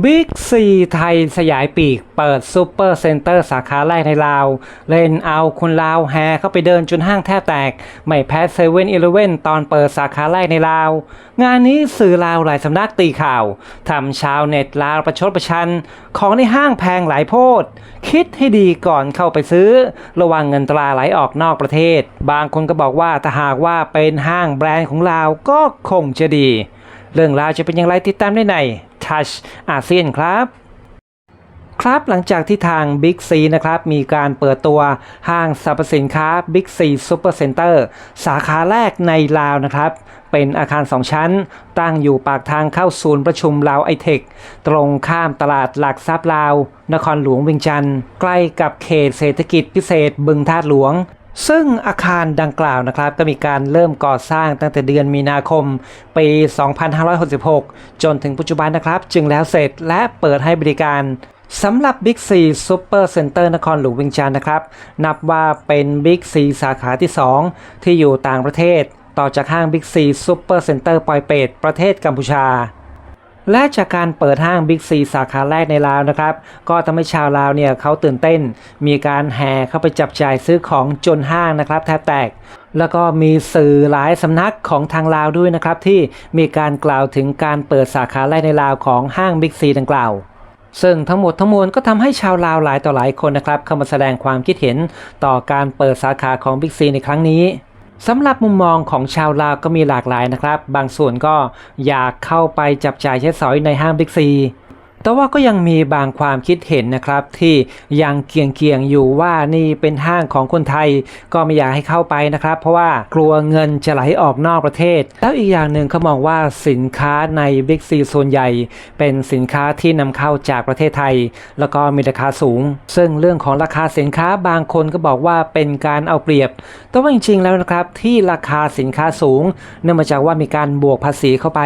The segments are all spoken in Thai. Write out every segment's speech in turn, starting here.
บิ๊กซีไทยสยายปีก เปิดซูเปอร์เซ็นเตอร์สาขาแรกในลาว เล่นเอาคนลาวแห่เข้าไปเดินจนห้างแทบแตก ไม่แพ้เซเว่นอีเลเว่นตอนเปิดสาขาแรกในลาว งานนี้สื่อลาวหลายสำนักตีข่าวทำชาวเน็ตลาวประชดประชัน ของในห้างแพงหลายโพด คิดให้ดีก่อนเข้าไปซื้อ ระวังเงินตราไหลออกนอกประเทศ บางคนก็บอกว่าถ้าหากว่าเป็นห้างแบรนด์ของลาวก็คงจะดี เรื่องราวจะเป็นอย่างไรติดตามได้ใน Touch อาเซียนครับครับหลังจากที่ทาง Big C นะครับมีการเปิดตัวห้างสรรพสินค้า Big C Super Center สาขาแรกในลาวนะครับ เป็นอาคาร 2 ชั้น ตั้งอยู่ปากทางเข้าศูนย์ประชุมลาวไอเทค ตรงข้ามตลาดหลักทรัพย์ลาว นครหลวงเวียงจันทร์ใกล้กับเขตเศรษฐกิจพิเศษบึงธาหลวง ซึ่งอาคารดังกล่าวนะครับก็มีการเริ่มก่อสร้างตั้งแต่เดือนมีนาคมปี 2566 จนถึงปัจจุบันนะครับ จึงแล้วเสร็จและเปิดให้บริการสำหรับ Big C Super Center นครหลวงเวียงจันทร์นะครับ นับว่าเป็น Big C สาขาที่ 2 ที่อยู่ต่างประเทศ ต่อจากห้าง Big C Super Center ปอยเปตประเทศกัมพูชา และจากการเปิดห้าง Big C สาขาแรกในลาวนะครับ ก็ทำให้ชาวลาวเนี่ยเขาตื่นเต้น มีการแห่เข้าไปจับจ่ายซื้อของจนห้างนะครับแทบแตก แล้วก็มีสื่อหลายสำนักของทางลาวด้วยนะครับ ที่มีการกล่าวถึงการเปิดสาขาแรกในลาวของห้าง Big C ดังกล่าวซึ่งทั้งหมดทั้งมวลก็ทำให้ชาวลาวหลายต่อหลายคนนะครับเข้ามาแสดงความคิดเห็นต่อการเปิดสาขาของ Big C ในครั้งนี้ สำหรับมุมมองของชาวลาวก็มีหลากหลายนะครับ บางส่วนก็อยากเข้าไปจับจ่ายใช้สอยในห้างบิ๊กซี แต่ว่าก็ยังมีบางความคิดเห็นนะครับที่ยังเกียงเกียงๆอยู่ว่านี่เป็นห้างของคนไทยก็ไม่อยากให้เข้าไปนะครับ เพราะว่ากลัวเงินจะไหลออกนอกประเทศ แล้วอีกอย่างหนึ่งเขามองว่าสินค้าใน Big C ส่วนใหญ่ เป็นสินค้าที่นำเข้าจากประเทศไทย แล้วก็มีราคาสูง ซึ่งเรื่องของราคาสินค้าบางคนก็บอกว่าเป็นการเอาเปรียบ แต่ว่าจริงๆแล้วนะครับที่ราคาสินค้าสูง เนื่องมาจากว่ามีการบวกภาษีเข้าไป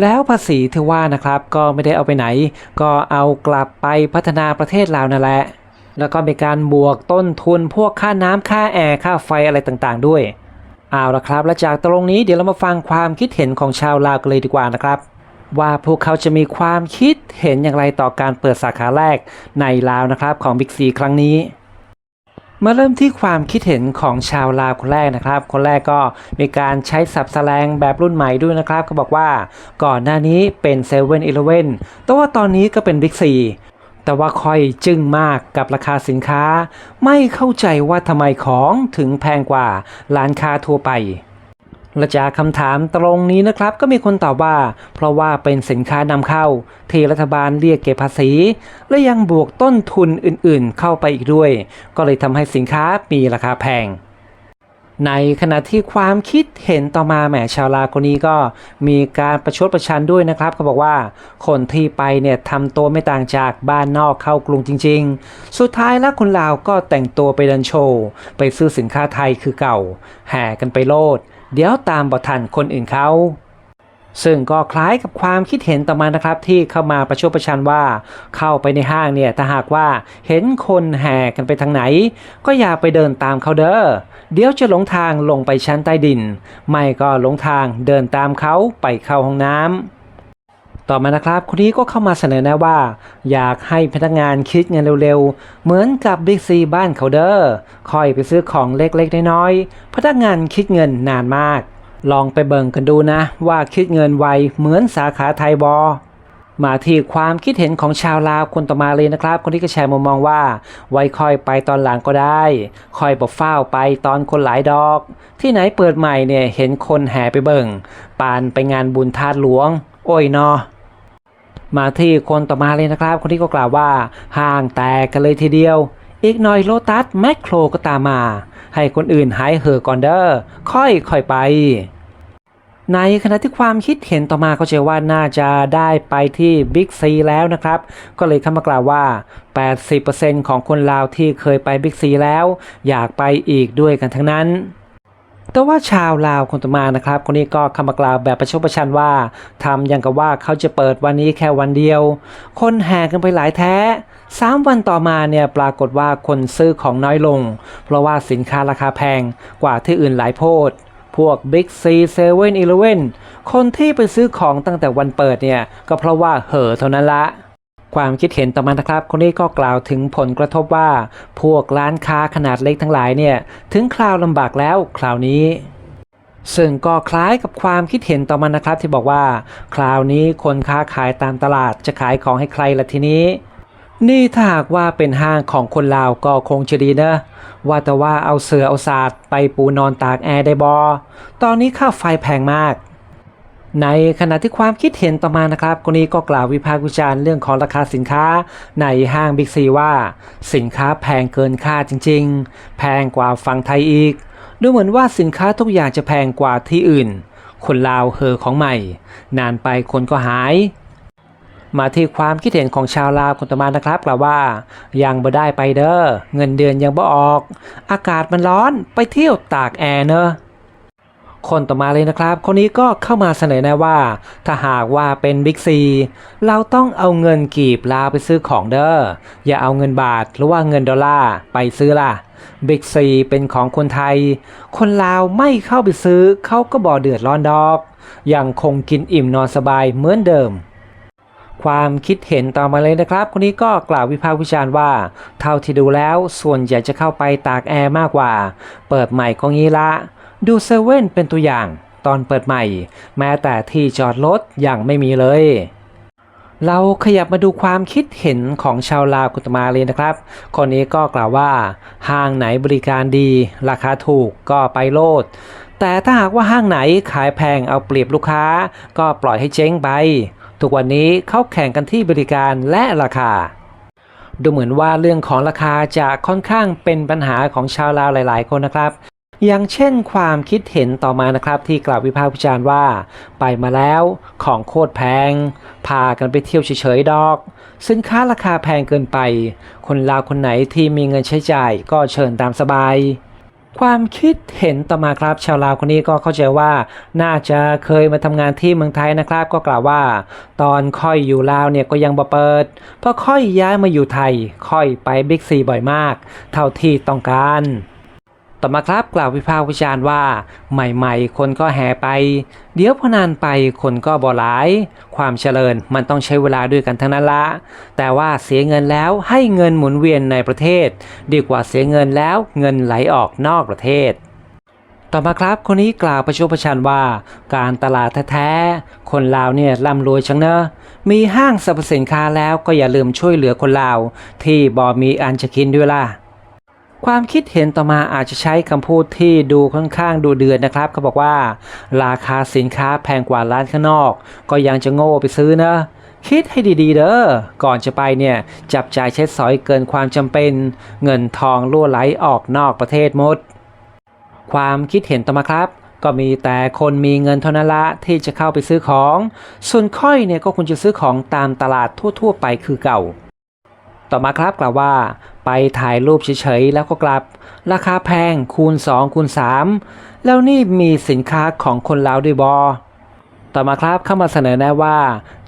แล้วภาษีที่ว่านะครับก็ไม่ได้เอาไปไหน ก็เอากลับไปพัฒนาประเทศลาวนั่นแหละ แล้วก็มีการบวกต้นทุนพวกค่าน้ำค่าแอร์ค่าไฟอะไรต่างๆ ด้วยเอาละครับ และจากตรงนี้เดี๋ยวเรามาฟังความคิดเห็นของชาวลาวกันเลยดีกว่านะครับ ว่าพวกเขาจะมีความคิดเห็นอย่างไรต่อการเปิดสาขาแรกในลาวนะครับของ Big C ครั้งนี้ มาเริ่มที่ความคิดเห็นของชาวลาวคนแรกนะครับ คนแรกก็มีการใช้สับแสลงแบบรุ่นใหม่ด้วยนะครับก็บอกว่าก่อนหน้านี้เป็น7 e เ e ่ e อเว่นแต่ว่าตอนนี้ก็เป็นบิ๊กซีแต่ว่าค่อยจึ้งมากกับราคาสินค้า ไม่เข้าใจว่าทำไมของถึงแพงกว่าร้านค้าทั่วไป และจากคำถามตรงนี้นะครับก็มีคนตอบว่า เพราะว่าเป็นสินค้านำเข้า ที่รัฐบาลเรียกเก็บภาษี และยังบวกต้นทุนอื่นๆ เข้าไปอีกด้วย ก็เลยทำให้สินค้ามีราคาแพง ในขณะที่ความคิดเห็นต่อมาแหมชาวลาวคนนี้ก็มีการประชดประชันด้วยนะครับเขาบอกว่า คนที่ไปเนี่ยทำตัวไม่ต่างจากบ้านนอกเข้ากรุงจริง ๆ สุดท้ายแล้วคนลาวก็แต่งตัวไปเดินโชว์ไปซื้อสินค้าไทยคือเก่า แห่กันไปโลด เดี๋ยวตามบทันคนอื่นเขา ซึ่งก็คล้ายกับความคิดเห็นต่อมานะครับ ที่เข้ามาประชดประชันว่า เข้าไปในห้างเนี่ยถ้าหากว่าเห็นคนแห่กันไปทางไหน ก็อย่าไปเดินตามเขาเด้อเดี๋ยวจะหลงทางลงไปชั้นใต้ดิน ไม่ก็หลงทางเดินตามเขาไปเข้าห้องน้ำ ต่อมานะครับคนนี้ก็เข้ามาเสนอแนะว่า อยากให้พนักงานคิดเงินเร็วๆ เหมือนกับบิ๊กซีบ้านเขาเด้อคอยไปซื้อของเล็กๆ น้อยๆ พนักงานคิดเงินนานมาก ลองไปเบิ่งกันดูนะ ว่าคิดเงินไวเหมือนสาขาไทยบอมาที่ความคิดเห็นของชาวลาวคนต่อมาเลยนะครับ คนที่ก็แชร์มุมมองว่า ไว้คอยไปตอนหลังก็ได้ คอยบอกเฝ้าไปตอนคนหลายดอก ที่ไหนเปิดใหม่เนี่ยเห็นคนแห่ไปเบิ่งปานไปงานบุญธาตหลวง โอ้ยเนอ มาที่คนต่อมาเลยนะครับ คนที่ก็กล่าวว่าห้างแตกกันเลยทีเดียว อีกหน่อยโลตัสแมคโครก็ตามมา ให้คนอื่นหายเหอะก่อนเด้อค่อยค่อยไป ในขณะที่ความคิดเห็นต่อมาเขาเชื่อว่าน่าจะได้ไปที่บิ๊กซีแล้วนะครับ ก็เลยเข้ามากล่าวว่า 80%ของคนลาวที่เคยไปบิ๊กซีแล้ว อยากไปอีกด้วยกันทั้งนั้น แต่ว่าชาวลาวคนต่อมานะครับ คนนี้ก็คำมากล่าวแบบประชดประชันว่าทำอย่างกับว่าเขาจะเปิดวันนี้แค่วันเดียว คนแห่กันไปหลายแท้สามวันต่อมาเนี่ยปรากฏว่าคนซื้อของน้อยลง เพราะว่าสินค้าราคาแพงกว่าที่อื่นหลายโพดพวก Big C 7 e เ e ่ e คนที่ไปซื้อของตั้งแต่วันเปิดเนี่ย ก็เพราะว่าเห่อเท่านั้นละ ความคิดเห็นต่อมานะครับคนนี้ก็กล่าวถึงผลกระทบว่า พวกร้านค้าขนาดเล็กทั้งหลายเนี่ยถึงคราวลำบากแล้วคราวนี้ซึ่งก็คล้ายกับความคิดเห็นต่อมานะครับที่บอกว่า คราวนี้คนค้าขายตามตลาดจะขายของให้ใครละทีนี้ นี่ถ้าหากว่าเป็นห้างของคนลาวก็คงจะดีนะ ว่าแต่ว่าเอาเสือเอาศาสตร์ไปปูนอนตากแอร์ได้บอ ตอนนี้ค่าไฟแพงมาก ในขณะที่ความคิดเห็นต่อมานะครับคนนี้ก็กล่าววิพากษ์วิจารณ์เรื่องของราคาสินค้า ในห้างบิ๊กซีว่า สินค้าแพงเกินค่าจริง ๆ แพงกว่าฝั่งไทยอีก ดูเหมือนว่าสินค้าทุกอย่างจะแพงกว่าที่อื่น คนลาวเหอของใหม่ นานไปคนก็หาย มาที่ความคิดเห็นของชาวลาวคนต่อมานะครับกล่าวว่า ยังบ่ได้ไปเด้อเงินเดือนยังบ่ออก อากาศมันร้อนไปเที่ยวตากแอร์เนอะ คนต่อมาเลยนะครับ คนนี้ก็เข้ามาเสนอแนะว่า ถ้าหากว่าเป็นบิ๊กซีเราต้องเอาเงินกีบลาวไปซื้อของเด้ออย่าเอาเงินบาทหรือว่าเงินดอลลาร์ไปซื้อล่ะบิ๊กซีเป็นของคนไทย คนลาวไม่เข้าไปซื้อเขาก็บ่เดือดร้อนดอก ยังคงกินอิ่มนอนสบายเหมือนเดิมความคิดเห็นต่อมาเลยนะครับ คนนี้ก็กล่าววิพากษ์วิจารณ์ว่า เท่าที่ดูแล้วส่วนใหญ่จะเข้าไปตากแอร์มากกว่า เปิดใหม่ก็งี้ละ ดูเซเว่นเป็นตัวอย่างตอนเปิดใหม่ แม้แต่ที่จอดรถยังไม่มีเลย เราขยับมาดูความคิดเห็นของชาวลาวกุตมาเลยนะครับ คนนี้ก็กล่าวว่าห้างไหนบริการดี ราคาถูกก็ไปโลด แต่ถ้าหากว่าห้างไหนขายแพงเอาเปรียบลูกค้า ก็ปล่อยให้เจ๊งไป ทุกวันนี้เขาแข่งกันที่บริการและราคาดูเหมือนว่าเรื่องของราคาจะค่อนข้างเป็นปัญหาของชาวลาวหลาย ๆ คนนะครับ อย่างเช่นความคิดเห็นต่อมานะครับ ที่กล่าววิพากษ์วิจารณ์ว่า ไปมาแล้วของโคตรแพง พากันไปเที่ยวเฉยๆดอก สินค้าราคาแพงเกินไป คนลาวคนไหนที่มีเงินใช้จ่ายก็เชิญตามสบายความคิดเห็นต่อมาครับชาวลาวคนนี้ก็เข้าใจว่า น่าจะเคยมาทำงานที่เมืองไทยนะครับ ก็กล่าวว่า ตอนค่อยอยู่ลาวเนี่ยก็ยังบ่เปิดพอค่อยย้ายมาอยู่ไทย ค่อยไปบิ๊กซีบ่อยมาก เท่าที่ต้องการ ต่อมาครับกล่าววิพากษ์วิจารณ์ว่า ใหม่ๆ คนก็แห่ไป เดี๋ยวพอนานไปคนก็บ่หลาย ความเจริญมันต้องใช้เวลาด้วยกันทั้งนั้นละ แต่ว่าเสียเงินแล้วให้เงินหมุนเวียนในประเทศ ดีกว่าเสียเงินแล้วเงินไหลออกนอกประเทศต่อมาครับคนนี้กล่าวประชดประชันว่า การตลาดแท้ๆ คนลาวเนี่ยร่ำรวยชังเนอะมีห้างสรรพสินค้าแล้วก็อย่าลืมช่วยเหลือคนลาว ที่บ่มีอันจะกินด้วยล่ะ ความคิดเห็นต่อมาอาจจะใช้คำพูดที่ดูค่อนข้างดูเดือดนะครับเขาบอกว่า ราคาสินค้าแพงกว่าร้านข้างนอก ก็ยังจะโง่ไปซื้อนะคิดให้ดีๆ เด้อ ก่อนจะไปเนี่ย จับจ่ายใช้สอยเกินความจำเป็น เงินทองล่วไหลออกนอกประเทศหมด ความคิดเห็นต่อมาครับ ก็มีแต่คนมีเงินเท่านั้นละที่จะเข้าไปซื้อของ ส่วนค่อยเนี่ยก็ควรจะซื้อของตามตลาดทั่ว ๆ ไปคือเก่า ต่อมาครับกล่าวว่า ไปถ่ายรูปเฉยๆแล้วก็กลับ ราคาแพงคูณ 2 คูณ 3 แล้วนี่มีสินค้าของคนลาวด้วยบอต่อมาครับเข้ามาเสนอแนะว่า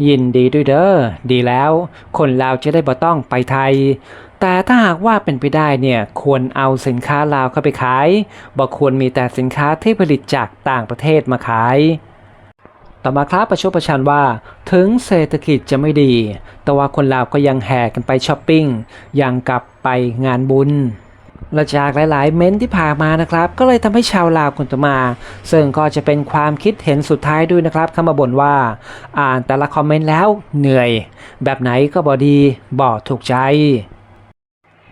ยินดีด้วยเด้อดีแล้ว คนลาวจะได้บ่ต้องไปไทย แต่ถ้าหากว่าเป็นไปได้เนี่ยควรเอาสินค้าลาวเข้าไปขายบ่ควรมีแต่สินค้าที่ผลิตจากต่างประเทศมาขาย ต่อมาครับประชดประชันว่า ถึงเศรษฐกิจจะไม่ดี แต่ว่าคนลาวก็ยังแห่กันไปช้อปปิ้งยังกลับไปงานบุญและจากหลาย ๆ เม้นที่ผ่านมานะครับ ก็เลยทำให้ชาวลาวคนต่อมา ซึ่งก็จะเป็นความคิดเห็นสุดท้ายด้วยนะครับเข้ามาบ่นว่า อ่านแต่ละคอมเมนต์แล้วเหนื่อย แบบไหนก็บอดีบอถูกใจ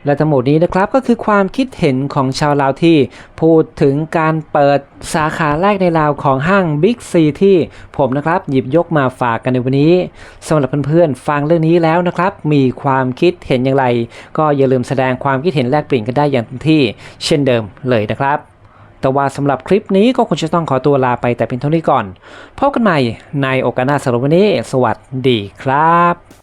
และทั้งหมดนี้นะครับก็คือความคิดเห็นของชาวลาวที่ พูดถึงการเปิดสาขาแรกในลาวของห้าง Big C ที่ผมนะครับหยิบยกมาฝากกันในวันนี้สำหรับเพื่อนๆฟังเรื่องนี้แล้วนะครับ มีความคิดเห็นอย่างไร ก็อย่าลืมแสดงความคิดเห็นแลกเปลี่ยนกันได้อย่างเต็มที่เช่นเดิมเลยนะครับ แต่ว่าสำหรับคลิปนี้ก็คงจะต้องขอตัวลาไปแต่เพียงเท่านี้ก่อนพบกันใหม่ในโอกาสหน้าสำหรับวันนี้ สวัสดีครับ